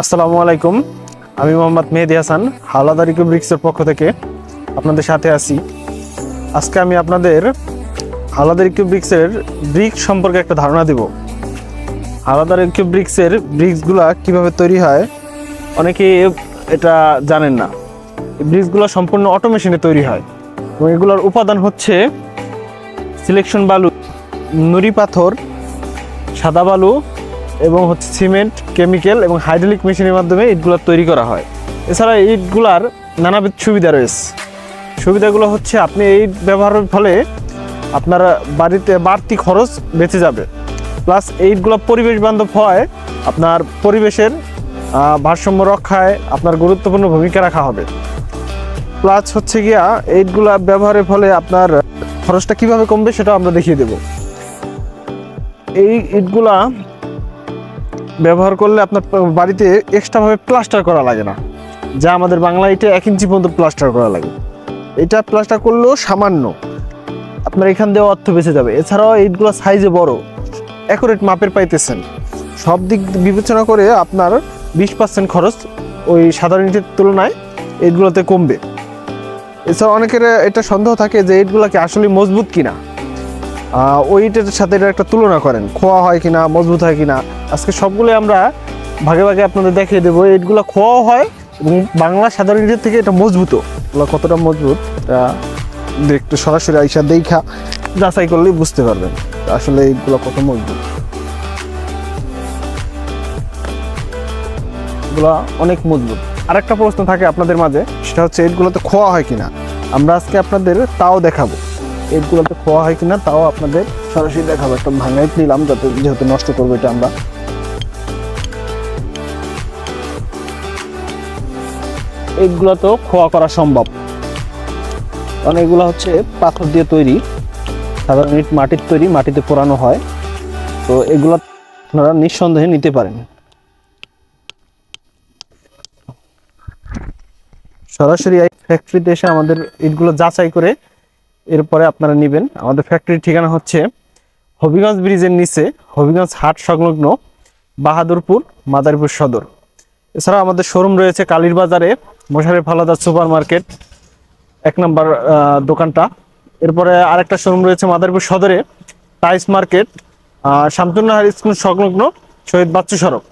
আসসালামু আলাইকুম। আমি মোহাম্মদ মেহেদি হাসান, হাওলাদার ইকো ব্রিক্সের পক্ষ থেকে আপনাদের সাথে আছি। আজকে আমি আপনাদের হাওলাদার ইকো ব্রিক্সের ব্রিক্স সম্পর্কে একটা ধারণা দিব। হাওলাদার ইকো ব্রিক্সের ব্রিক্সগুলা কীভাবে তৈরি হয়, অনেকে এটা জানেন না। ব্রিক্সগুলো সম্পূর্ণ অটোমেশনে তৈরি হয়। এবং এগুলোর উপাদান হচ্ছে সিলেকশন বালু, নুড়ি পাথর, সাদা বালু এবং হচ্ছে সিমেন্ট, কেমিক্যাল এবং হাইড্রোলিক মেশিনের মাধ্যমে ইটগুলো তৈরি করা হয়। এছাড়া ইটগুলার নানাবিধ সুবিধা রয়েছে। সুবিধাগুলো হচ্ছে আপনি এই ব্যবহারের ফলে আপনার বাড়িতে বাড়তি খরচ বেঁচে যাবে। প্লাস এইটগুলো পরিবেশ বান্ধব হয় আপনার পরিবেশের ভারসাম্য রক্ষায় আপনার গুরুত্বপূর্ণ ভূমিকা রাখা হবে। প্লাস হচ্ছে গিয়া এইটগুলা ব্যবহারের ফলে আপনার খরচটা কীভাবে কমবে সেটা আমরা দেখিয়ে দেব। এই ইটগুলা ব্যবহার করলে আপনার বাড়িতে এক্সট্রাভাবে প্লাস্টার করা লাগে না। যা আমাদের বাংলা ইটে এক ইঞ্চি পর্যন্ত প্লাস্টার করা লাগে। এটা প্লাস্টার করলেও সামান্য। আপনার এখান দিয়ে অর্থ বেঁচে যাবে। এছাড়াও ইটগুলো সাইজে বড়। অ্যাকুরেট মাপের পাইতেছেন। সব দিক বিবেচনা করে আপনার বিশ পার্সেন্ট খরচ ওই সাধারণ ইটের তুলনায় ইটগুলোতে কমবে। এছাড়া অনেকের এটা সন্দেহ থাকে যে ইটগুলো কি আসলে মজবুত কিনা। আহ, ওই ইটের সাথে এটা একটা তুলনা করেন খোয়া হয় কিনা মজবুত হয় কিনা। আজকে সবগুলো আমরা ভাগে ভাগে আপনাদের দেখিয়ে দেবো। ইটগুলো খোয়াও হয় এবং বাংলা সাধারণ ইটের থেকে এটা মজবুত এগুলো কতটা মজবুত এটা একটু সরাসরি আইসা দেখা যাচাই করলেই বুঝতে পারবেন আসলে ইটগুলো কত মজবুত। এগুলো অনেক মজবুত। আরেকটা প্রশ্ন থাকে আপনাদের মাঝে সেটা হচ্ছে ইটগুলোতে খোয়া হয় কিনা। আমরা আজকে আপনাদের তাও দেখাবো। ইটগুলোতে খোয়া হয় কিনা, তাও আপনাদের সরাসরি দেখাবো। একটা ভাঙাই নিলাম যাতে, যেহেতু নষ্ট করব এটা আমরা। এইগুলো তো খোয়া করা সম্ভব। কারণ এগুলো হচ্ছে পাথর দিয়ে তৈরি। সাধারণ ইট মাটির তৈরি, মাটিতে পোড়ানো হয়। তো এগুলো আপনারা নিঃসন্দেহে নিতে পারেন। সরাসরি এই ফ্যাক্টরিতে এসে আমাদের ইটগুলো যাচাই করে এরপরে আপনারা নেবেন। আমাদের ফ্যাক্টরির ঠিকানা হচ্ছে হবিগঞ্জ ব্রিজের নিচে হবিগঞ্জ হাট সংলগ্ন বাহাদুরপুর, মাদারীপুর সদর। এছাড়া আমাদের শোরুম রয়েছে কালীর বাজারে মশারি ফালাদার সুপার মার্কেট এক নম্বর দোকানটা। এরপরে আরেকটা শোরুম রয়েছে মাদারীপুর সদরে টাইস মার্কেট শামতুন্নাহার স্কুল সংলগ্ন শহীদ বাচ্চু সড়ক।